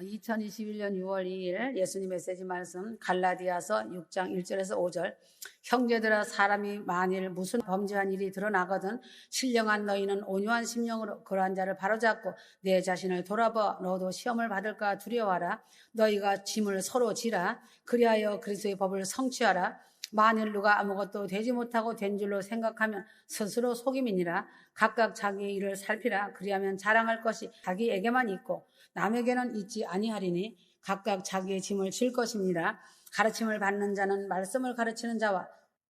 2021년 6월 2일 예수님 메시지 말씀 갈라디아서 6장 1절에서 5절. 형제들아 사람이 만일 무슨 범죄한 일이 드러나거든 신령한 너희는 온유한 심령으로 그러한 자를 바로잡고 내 자신을 돌아봐 너도 시험을 받을까 두려워하라. 너희가 짐을 서로 지라. 그리하여 그리스도의 법을 성취하라. 만일 누가 아무것도 되지 못하고 된 줄로 생각하면 스스로 속임이니라. 각각 자기의 일을 살피라. 그리하면 자랑할 것이 자기에게만 있고 남에게는 있지 아니하리니 각각 자기의 짐을 질 것입니다. 가르침을 받는 자는 말씀을 가르치는 자와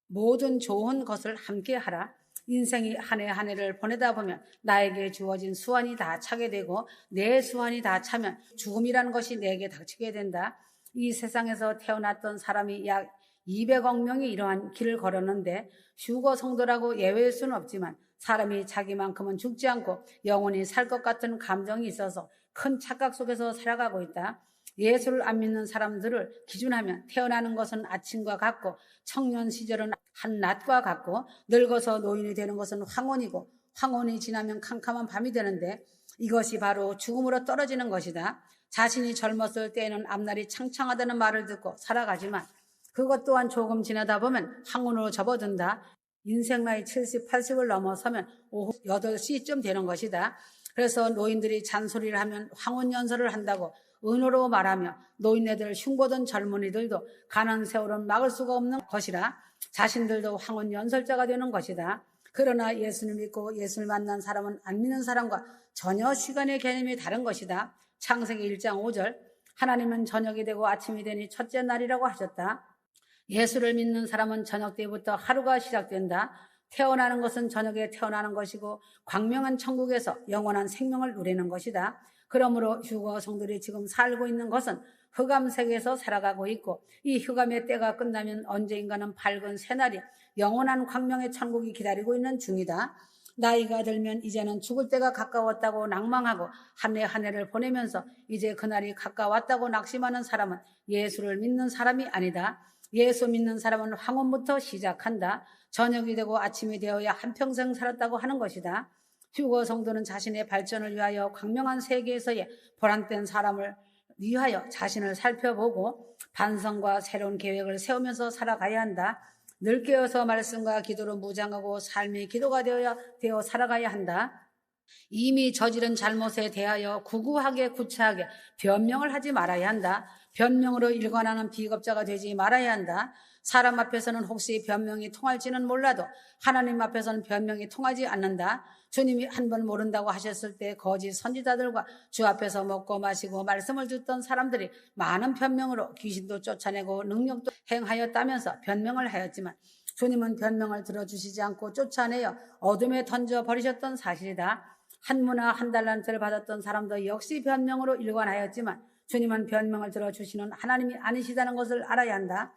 모든 좋은 것을 함께 하라. 인생이 한 해 한 해를 보내다 보면 나에게 주어진 수완이 다 차게 되고 내 수완이 다 차면 죽음이라는 것이 내게 닥치게 된다. 이 세상에서 태어났던 사람이 약 200억 명이 이러한 길을 걸었는데 휴거 성도라고 예외일 수는 없지만 사람이 자기만큼은 죽지 않고 영원히 살 것 같은 감정이 있어서 큰 착각 속에서 살아가고 있다. 예수를 안 믿는 사람들을 기준하면 태어나는 것은 아침과 같고 청년 시절은 한낮과 같고 늙어서 노인이 되는 것은 황혼이고 황혼이 지나면 캄캄한 밤이 되는데 이것이 바로 죽음으로 떨어지는 것이다. 자신이 젊었을 때에는 앞날이 창창하다는 말을 듣고 살아가지만 그것 또한 조금 지나다 보면 황혼으로 접어든다. 인생 나이 70, 80을 넘어서면 오후 8시쯤 되는 것이다. 그래서 노인들이 잔소리를 하면 황혼연설을 한다고 은호로 말하며 노인네들 흉보던 젊은이들도 가는 세월은 막을 수가 없는 것이라 자신들도 황혼연설자가 되는 것이다. 그러나 예수를 믿고 예수를 만난 사람은 안 믿는 사람과 전혀 시간의 개념이 다른 것이다. 창세기 1장 5절 하나님은 저녁이 되고 아침이 되니 첫째 날이라고 하셨다. 예수를 믿는 사람은 저녁 때부터 하루가 시작된다. 태어나는 것은 저녁에 태어나는 것이고 광명한 천국에서 영원한 생명을 누리는 것이다. 그러므로 휴거 성들이 지금 살고 있는 것은 흑암 세계에서 살아가고 있고 이 흑암의 때가 끝나면 언제인가는 밝은 새날이 영원한 광명의 천국이 기다리고 있는 중이다. 나이가 들면 이제는 죽을 때가 가까웠다고 낭망하고 한 해한 해를 보내면서 이제 그날이 가까웠다고 낙심하는 사람은 예수를 믿는 사람이 아니다. 예수 믿는 사람은 황혼부터 시작한다. 저녁이 되고 아침이 되어야 한평생 살았다고 하는 것이다. 휴거 성도는 자신의 발전을 위하여 광명한 세계에서의 보람된 사람을 위하여 자신을 살펴보고 반성과 새로운 계획을 세우면서 살아가야 한다. 늘 깨어서 말씀과 기도로 무장하고 삶이 기도가 되어야 되어 살아가야 한다. 이미 저지른 잘못에 대하여 구구하게 구차하게 변명을 하지 말아야 한다. 변명으로 일관하는 비겁자가 되지 말아야 한다. 사람 앞에서는 혹시 변명이 통할지는 몰라도 하나님 앞에서는 변명이 통하지 않는다. 주님이 한 번 모른다고 하셨을 때 거짓 선지자들과 주 앞에서 먹고 마시고 말씀을 듣던 사람들이 많은 변명으로 귀신도 쫓아내고 능력도 행하였다면서 변명을 하였지만 주님은 변명을 들어주시지 않고 쫓아내어 어둠에 던져 버리셨던 사실이다. 한 문화 한 달란트를 받았던 사람도 역시 변명으로 일관하였지만 주님은 변명을 들어주시는 하나님이 아니시다는 것을 알아야 한다.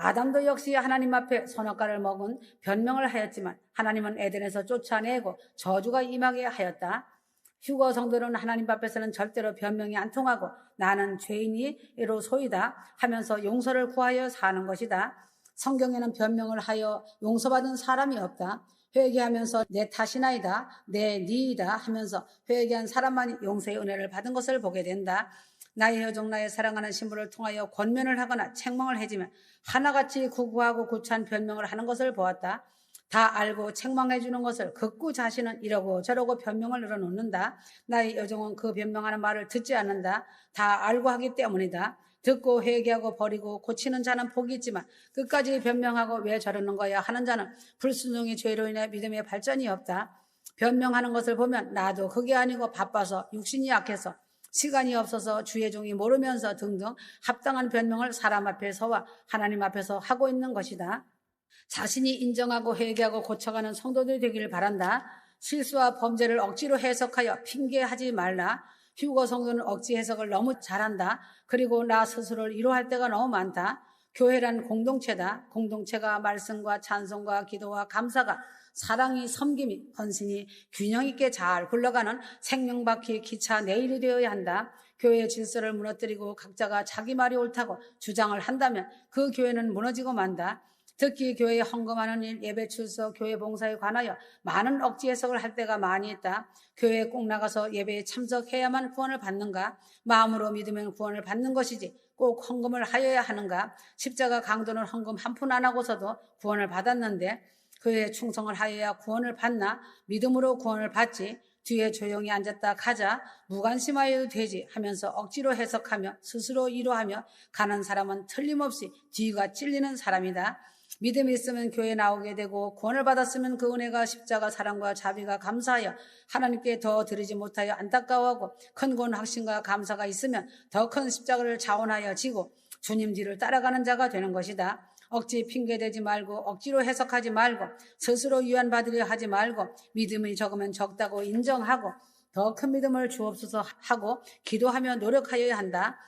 아담도 역시 하나님 앞에 선악과를 먹은 변명을 하였지만 하나님은 에덴에서 쫓아내고 저주가 임하게 하였다. 휴거 성도는 하나님 앞에서는 절대로 변명이 안 통하고 나는 죄인이로 소이다 하면서 용서를 구하여 사는 것이다. 성경에는 변명을 하여 용서받은 사람이 없다. 회개하면서 내 탓이나이다, 내 니이다 하면서 회개한 사람만이 용서의 은혜를 받은 것을 보게 된다. 나의 여종 나의 사랑하는 신부를 통하여 권면을 하거나 책망을 해지면 하나같이 구구하고 구차한 변명을 하는 것을 보았다. 다 알고 책망해 주는 것을 극구 자신은 이러고 저러고 변명을 늘어놓는다. 나의 여종은 그 변명하는 말을 듣지 않는다. 다 알고 하기 때문이다. 듣고 회개하고 버리고 고치는 자는 복이 있지만 끝까지 변명하고 왜 저러는 거야 하는 자는 불순종의 죄로 인해 믿음의 발전이 없다. 변명하는 것을 보면 나도 그게 아니고 바빠서 육신이 약해서 시간이 없어서 주의 종이 모르면서 등등 합당한 변명을 사람 앞에서와 하나님 앞에서 하고 있는 것이다. 자신이 인정하고 회개하고 고쳐가는 성도들이 되기를 바란다. 실수와 범죄를 억지로 해석하여 핑계하지 말라. 휴거 성도는 억지 해석을 너무 잘한다. 그리고 나 스스로를 위로할 때가 너무 많다. 교회란 공동체다. 공동체가 말씀과 찬송과 기도와 감사가 사랑이 섬김이 헌신이 균형 있게 잘 굴러가는 생명바퀴 기차 내일이 되어야 한다. 교회의 질서를 무너뜨리고 각자가 자기 말이 옳다고 주장을 한다면 그 교회는 무너지고 만다. 특히 교회에 헌금하는 일, 예배 출석, 교회 봉사에 관하여 많은 억지 해석을 할 때가 많이 있다. 교회에 꼭 나가서 예배에 참석해야만 구원을 받는가? 마음으로 믿으면 구원을 받는 것이지 꼭 헌금을 하여야 하는가? 십자가 강도는 헌금 한 푼 안 하고서도 구원을 받았는데 그의 충성을 하여야 구원을 받나? 믿음으로 구원을 받지. 뒤에 조용히 앉았다 가자 무관심하여도 되지 하면서 억지로 해석하며 스스로 위로하며 가는 사람은 틀림없이 뒤가 찔리는 사람이다. 믿음이 있으면 교회 나오게 되고 구원을 받았으면 그 은혜가 십자가 사랑과 자비가 감사하여 하나님께 더 드리지 못하여 안타까워하고 큰 구원 확신과 감사가 있으면 더 큰 십자가를 자원하여 지고 주님 뒤를 따라가는 자가 되는 것이다. 억지 핑계대지 말고 억지로 해석하지 말고 스스로 위안받으려 하지 말고 믿음이 적으면 적다고 인정하고 더 큰 믿음을 주옵소서 하고 기도하며 노력하여야 한다.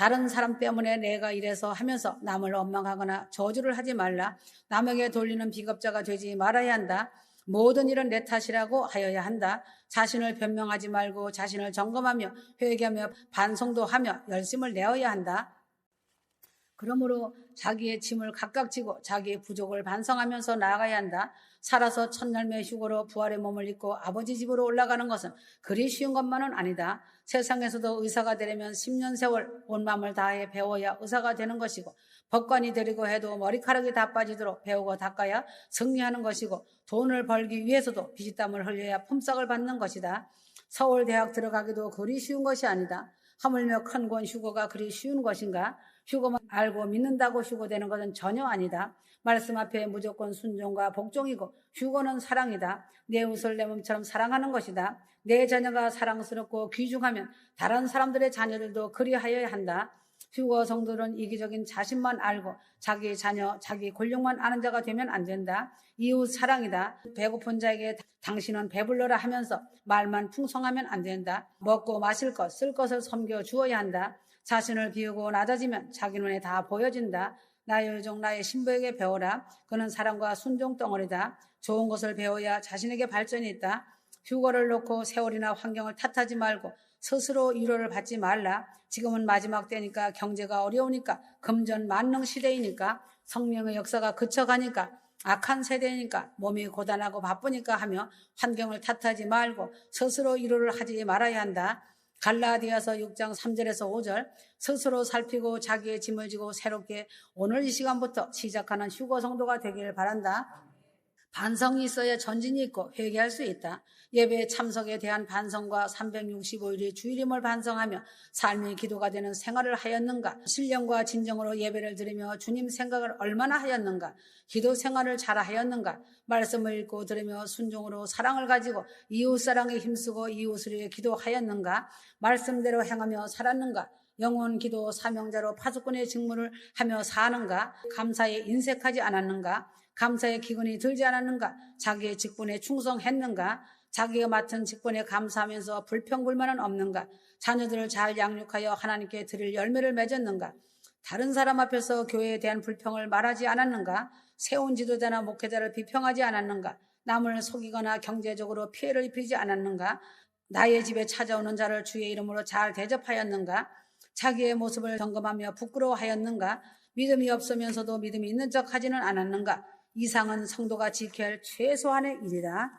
다른 사람 때문에 내가 이래서 하면서 남을 원망하거나 저주를 하지 말라. 남에게 돌리는 비겁자가 되지 말아야 한다. 모든 일은 내 탓이라고 하여야 한다. 자신을 변명하지 말고 자신을 점검하며 회개하며 반성도 하며 열심을 내어야 한다. 그러므로 자기의 짐을 각각 지고 자기의 부족을 반성하면서 나아가야 한다. 살아서 첫 열매 휴고로 부활의 몸을 입고 아버지 집으로 올라가는 것은 그리 쉬운 것만은 아니다. 세상에서도 의사가 되려면 10년 세월 온 마음을 다해 배워야 의사가 되는 것이고 법관이 되려고 해도 머리카락이 다 빠지도록 배우고 닦아야 승리하는 것이고 돈을 벌기 위해서도 비지땀을 흘려야 품삯을 받는 것이다. 서울대학 들어가기도 그리 쉬운 것이 아니다. 하물며 큰 권 휴고가 그리 쉬운 것인가? 휴고만 알고 믿는다고 휴고되는 것은 전혀 아니다. 말씀 앞에 무조건 순종과 복종이고 휴고는 사랑이다. 내 옷을 내 몸처럼 사랑하는 것이다. 내 자녀가 사랑스럽고 귀중하면 다른 사람들의 자녀들도 그리하여야 한다. 휴거 성도는 이기적인 자신만 알고 자기 자녀, 자기 권력만 아는 자가 되면 안 된다. 이웃 사랑이다. 배고픈 자에게 당신은 배불러라 하면서 말만 풍성하면 안 된다. 먹고 마실 것, 쓸 것을 섬겨 주어야 한다. 자신을 비우고 낮아지면 자기 눈에 다 보여진다. 나의 의종 나의 신부에게 배워라. 그는 사랑과 순종 덩어리다. 좋은 것을 배워야 자신에게 발전이 있다. 휴거를 놓고 세월이나 환경을 탓하지 말고 스스로 위로를 받지 말라. 지금은 마지막 때니까 경제가 어려우니까 금전 만능 시대이니까 성령의 역사가 그쳐가니까 악한 세대니까 몸이 고단하고 바쁘니까 하며 환경을 탓하지 말고 스스로 위로를 하지 말아야 한다. 갈라디아서 6장 3절에서 5절 스스로 살피고 자기의 짐을 지고 새롭게 오늘 이 시간부터 시작하는 휴거 성도가 되기를 바란다. 반성이 있어야 전진이 있고 회개할 수 있다. 예배 참석에 대한 반성과 365일의 주일임을 반성하며 삶의 기도가 되는 생활을 하였는가? 신령과 진정으로 예배를 드리며 주님 생각을 얼마나 하였는가? 기도 생활을 잘 하였는가? 말씀을 읽고 들으며 순종으로 사랑을 가지고 이웃 사랑에 힘쓰고 이웃을 위해 기도하였는가? 말씀대로 행하며 살았는가? 영혼 기도 사명자로 파수꾼의 직무를 하며 사는가? 감사에 인색하지 않았는가? 감사의 기근이 들지 않았는가? 자기의 직분에 충성했는가? 자기가 맡은 직분에 감사하면서 불평불만은 없는가? 자녀들을 잘 양육하여 하나님께 드릴 열매를 맺었는가? 다른 사람 앞에서 교회에 대한 불평을 말하지 않았는가? 세운 지도자나 목회자를 비평하지 않았는가? 남을 속이거나 경제적으로 피해를 입히지 않았는가? 나의 집에 찾아오는 자를 주의 이름으로 잘 대접하였는가? 자기의 모습을 점검하며 부끄러워하였는가? 믿음이 없으면서도 믿음이 있는 척 하지는 않았는가? 이상은 성도가 지켜야 할 최소한의 일이다.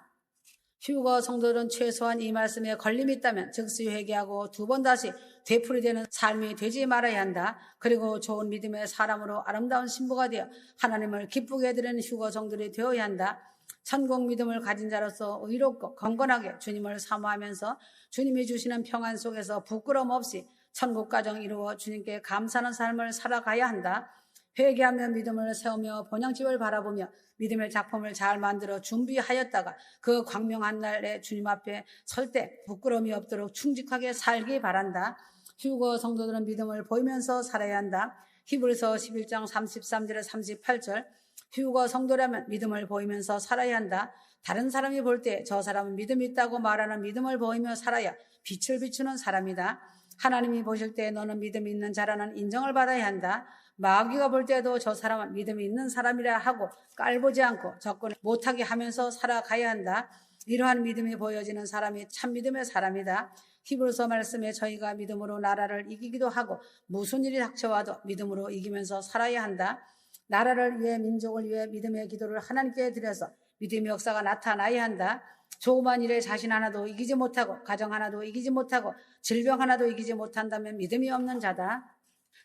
휴거 성도들은 최소한 이 말씀에 걸림이 있다면 즉시 회개하고 두 번 다시 되풀이되는 삶이 되지 말아야 한다. 그리고 좋은 믿음의 사람으로 아름다운 신부가 되어 하나님을 기쁘게 해드리는 휴거 성들이 되어야 한다. 천국 믿음을 가진 자로서 의롭고 건건하게 주님을 사모하면서 주님이 주시는 평안 속에서 부끄럼 없이 천국 가정 이루어 주님께 감사하는 삶을 살아가야 한다. 회개하며 믿음을 세우며 본향집을 바라보며 믿음의 작품을 잘 만들어 준비하였다가 그 광명한 날에 주님 앞에 설 때 부끄러움이 없도록 충직하게 살기 바란다. 휴거 성도들은 믿음을 보이면서 살아야 한다. 히브리서 11장 33절에 38절 휴거 성도라면 믿음을 보이면서 살아야 한다. 다른 사람이 볼 때 저 사람은 믿음이 있다고 말하는 믿음을 보이며 살아야 빛을 비추는 사람이다. 하나님이 보실 때 너는 믿음이 있는 자라는 인정을 받아야 한다. 마귀가 볼 때도 저 사람은 믿음이 있는 사람이라 하고 깔보지 않고 접근을 못하게 하면서 살아가야 한다. 이러한 믿음이 보여지는 사람이 참 믿음의 사람이다. 히브리서 말씀에 저희가 믿음으로 나라를 이기기도 하고 무슨 일이 닥쳐와도 믿음으로 이기면서 살아야 한다. 나라를 위해 민족을 위해 믿음의 기도를 하나님께 드려서 믿음의 역사가 나타나야 한다. 조그만 일에 자신 하나도 이기지 못하고 가정 하나도 이기지 못하고 질병 하나도 이기지 못한다면 믿음이 없는 자다.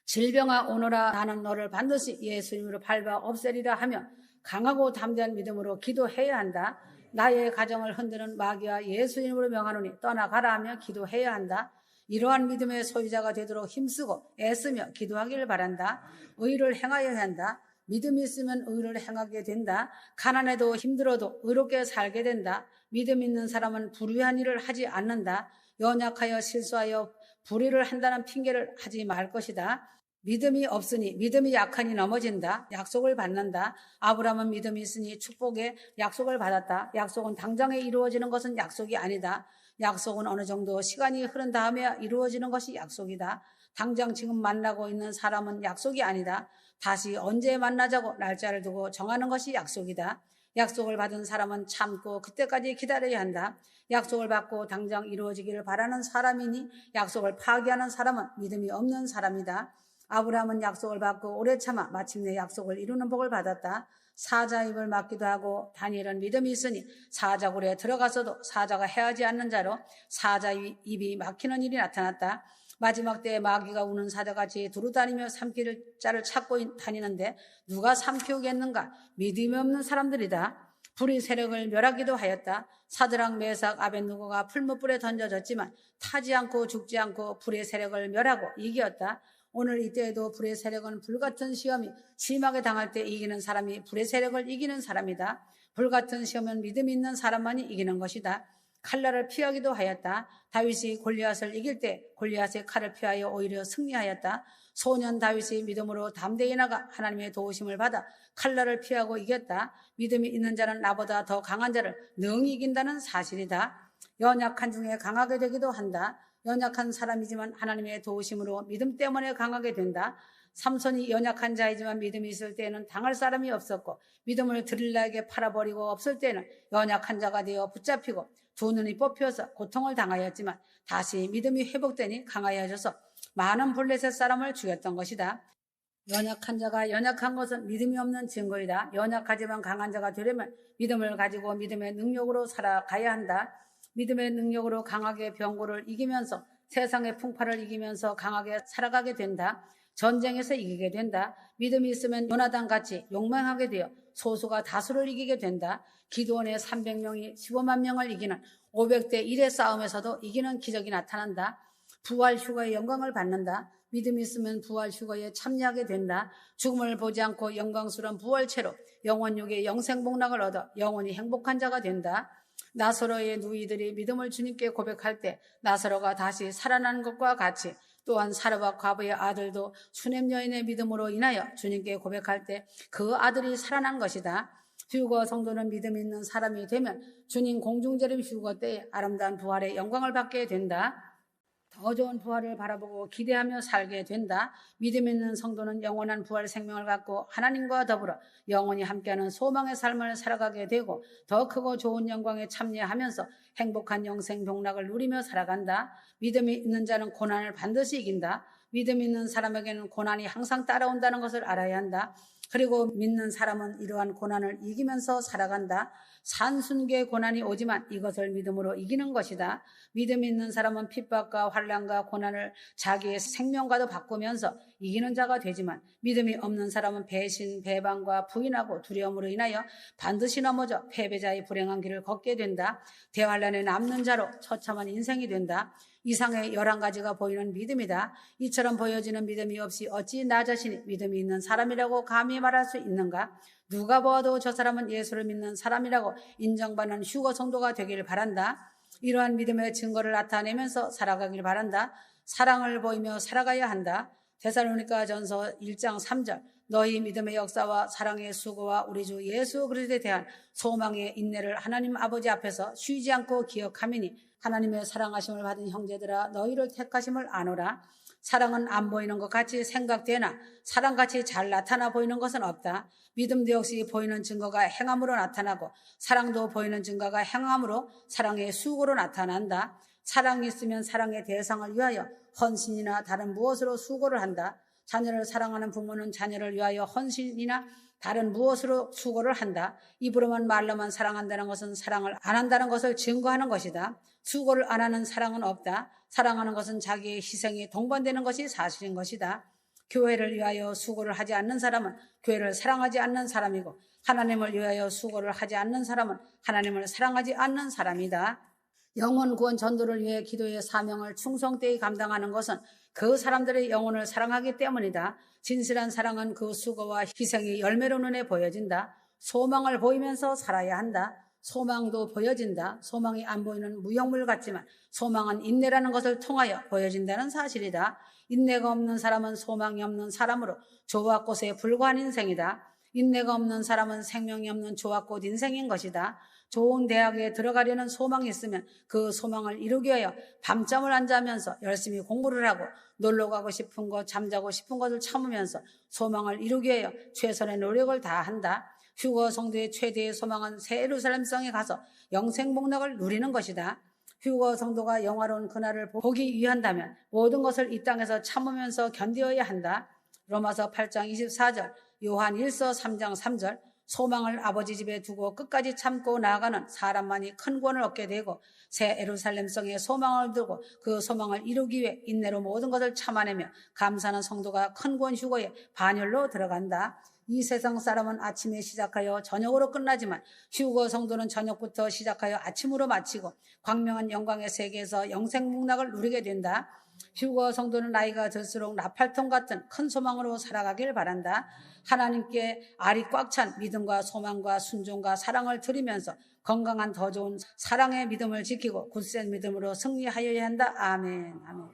질병아 오너라 나는 너를 반드시 예수님으로 밟아 없애리라 하며 강하고 담대한 믿음으로 기도해야 한다. 나의 가정을 흔드는 마귀와 예수님으로 명하노니 떠나가라 하며 기도해야 한다. 이러한 믿음의 소유자가 되도록 힘쓰고 애쓰며 기도하기를 바란다. 의를 행하여야 한다. 믿음이 있으면 의를 행하게 된다. 가난해도 힘들어도 의롭게 살게 된다. 믿음 있는 사람은 불의한 일을 하지 않는다. 연약하여 실수하여 불의를 한다는 핑계를 하지 말 것이다. 믿음이 없으니 믿음이 약하니 넘어진다. 약속을 받는다. 아브라함은 믿음이 있으니 축복의 약속을 받았다. 약속은 당장에 이루어지는 것은 약속이 아니다. 약속은 어느 정도 시간이 흐른 다음에 이루어지는 것이 약속이다. 당장 지금 만나고 있는 사람은 약속이 아니다. 다시 언제 만나자고 날짜를 두고 정하는 것이 약속이다. 약속을 받은 사람은 참고 그때까지 기다려야 한다. 약속을 받고 당장 이루어지기를 바라는 사람이니 약속을 파기하는 사람은 믿음이 없는 사람이다. 아브라함은 약속을 받고 오래 참아 마침내 약속을 이루는 복을 받았다. 사자 입을 막기도 하고 다니엘은 믿음이 있으니 사자굴에 들어가서도 사자가 해하지 않는 자로 사자 입이 막히는 일이 나타났다. 마지막 때에 마귀가 우는 사자같이 두루다니며 삼킬 자를 찾고 다니는데 누가 삼키우겠는가? 믿음이 없는 사람들이다. 불의 세력을 멸하기도 하였다. 사드랑 메삭 아벤누고가 풀무불에 던져졌지만 타지 않고 죽지 않고 불의 세력을 멸하고 이기었다. 오늘 이때에도 불의 세력은 불같은 시험이 심하게 당할 때 이기는 사람이 불의 세력을 이기는 사람이다. 불같은 시험은 믿음 있는 사람만이 이기는 것이다. 칼날을 피하기도 하였다. 다윗이 골리앗을 이길 때 골리앗의 칼을 피하여 오히려 승리하였다. 소년 다윗이 믿음으로 담대히 나가 하나님의 도우심을 받아 칼날을 피하고 이겼다. 믿음이 있는 자는 나보다 더 강한 자를 능히 이긴다는 사실이다. 연약한 중에 강하게 되기도 한다. 연약한 사람이지만 하나님의 도우심으로 믿음 때문에 강하게 된다. 삼손이 연약한 자이지만 믿음이 있을 때에는 당할 사람이 없었고 믿음을 드릴라에게 팔아버리고 없을 때는 연약한 자가 되어 붙잡히고 두 눈이 뽑혀서 고통을 당하였지만 다시 믿음이 회복되니 강하여져서 많은 블레셋 사람을 죽였던 것이다. 연약한 자가 연약한 것은 믿음이 없는 증거이다. 연약하지만 강한 자가 되려면 믿음을 가지고 믿음의 능력으로 살아가야 한다. 믿음의 능력으로 강하게 병고를 이기면서 세상의 풍파를 이기면서 강하게 살아가게 된다. 전쟁에서 이기게 된다. 믿음이 있으면 요나단 같이 용맹하게 되어 소수가 다수를 이기게 된다. 기도원의 300명이 15만 명을 이기는 500대 1의 싸움에서도 이기는 기적이 나타난다. 부활 휴가의 영광을 받는다. 믿음이 있으면 부활 휴가에 참여하게 된다. 죽음을 보지 않고 영광스러운 부활체로 영원육의 영생복락을 얻어 영원히 행복한 자가 된다. 나사로의 누이들이 믿음을 주님께 고백할 때 나사로가 다시 살아난 것과 같이 또한 사르와 과부의 아들도 수냄 여인의 믿음으로 인하여 주님께 고백할 때 그 아들이 살아난 것이다. 휴거 성도는 믿음 있는 사람이 되면 주님 공중재림 휴거 때에 아름다운 부활의 영광을 받게 된다. 더 좋은 부활을 바라보고 기대하며 살게 된다. 믿음 있는 성도는 영원한 부활 생명을 갖고 하나님과 더불어 영원히 함께하는 소망의 삶을 살아가게 되고 더 크고 좋은 영광에 참여하면서 행복한 영생 동락을 누리며 살아간다. 믿음이 있는 자는 고난을 반드시 이긴다. 믿음 있는 사람에게는 고난이 항상 따라온다는 것을 알아야 한다. 그리고 믿는 사람은 이러한 고난을 이기면서 살아간다. 산순계 고난이 오지만 이것을 믿음으로 이기는 것이다. 믿음 있는 사람은 핍박과 환란과 고난을 자기의 생명과도 바꾸면서 이기는 자가 되지만 믿음이 없는 사람은 배신, 배반과 부인하고 두려움으로 인하여 반드시 넘어져 패배자의 불행한 길을 걷게 된다. 대환란에 남는 자로 처참한 인생이 된다. 이상의 열한 가지가 보이는 믿음이다. 이처럼 보여지는 믿음이 없이 어찌 나 자신이 믿음이 있는 사람이라고 감히 말할 수 있는가? 누가 보아도 저 사람은 예수를 믿는 사람이라고 인정받는 휴거 성도가 되기를 바란다. 이러한 믿음의 증거를 나타내면서 살아가길 바란다. 사랑을 보이며 살아가야 한다. 데살로니가 전서 1장 3절 너희 믿음의 역사와 사랑의 수고와 우리 주 예수 그리스도에 대한 소망의 인내를 하나님 아버지 앞에서 쉬지 않고 기억하미니 하나님의 사랑하심을 받은 형제들아 너희를 택하심을 아노라. 사랑은 안 보이는 것 같이 생각되나 사랑같이 잘 나타나 보이는 것은 없다. 믿음도 역시 보이는 증거가 행함으로 나타나고 사랑도 보이는 증거가 행함으로 사랑의 수고로 나타난다. 사랑이 있으면 사랑의 대상을 위하여 헌신이나 다른 무엇으로 수고를 한다. 자녀를 사랑하는 부모는 자녀를 위하여 헌신이나 다른 무엇으로 수고를 한다. 입으로만 말로만 사랑한다는 것은 사랑을 안 한다는 것을 증거하는 것이다. 수고를 안 하는 사랑은 없다. 사랑하는 것은 자기의 희생이 동반되는 것이 사실인 것이다. 교회를 위하여 수고를 하지 않는 사람은 교회를 사랑하지 않는 사람이고 하나님을 위하여 수고를 하지 않는 사람은 하나님을 사랑하지 않는 사람이다. 영혼 구원 전도를 위해 기도의 사명을 충성되이 감당하는 것은 그 사람들의 영혼을 사랑하기 때문이다. 진실한 사랑은 그 수고와 희생이 열매로 눈에 보여진다. 소망을 보이면서 살아야 한다. 소망도 보여진다. 소망이 안 보이는 무용물 같지만 소망은 인내라는 것을 통하여 보여진다는 사실이다. 인내가 없는 사람은 소망이 없는 사람으로 조화꽃에 불과한 인생이다. 인내가 없는 사람은 생명이 없는 조화꽃 인생인 것이다. 좋은 대학에 들어가려는 소망이 있으면 그 소망을 이루기 위하여 밤잠을 안 자면서 열심히 공부를 하고 놀러 가고 싶은 것, 잠자고 싶은 것을 참으면서 소망을 이루기 위하여 최선의 노력을 다한다. 휴거 성도의 최대의 소망은 새 예루살렘성에 가서 영생 복락을 누리는 것이다. 휴거 성도가 영화로운 그날을 보기 위한다면 모든 것을 이 땅에서 참으면서 견디어야 한다. 로마서 8장 24절, 요한 1서 3장 3절, 소망을 아버지 집에 두고 끝까지 참고 나아가는 사람만이 큰 구원을 얻게 되고 새 에루살렘 성에 소망을 두고 그 소망을 이루기 위해 인내로 모든 것을 참아내며 감사하는 성도가 큰 구원 휴거에 반열로 들어간다. 이 세상 사람은 아침에 시작하여 저녁으로 끝나지만 휴거 성도는 저녁부터 시작하여 아침으로 마치고 광명한 영광의 세계에서 영생 목락을 누리게 된다. 휴거 성도는 나이가 들수록 나팔통 같은 큰 소망으로 살아가길 바란다. 하나님께 알이 꽉 찬 믿음과 소망과 순종과 사랑을 드리면서 건강한 더 좋은 사랑의 믿음을 지키고 굳센 믿음으로 승리하여야 한다. 아멘. 아멘.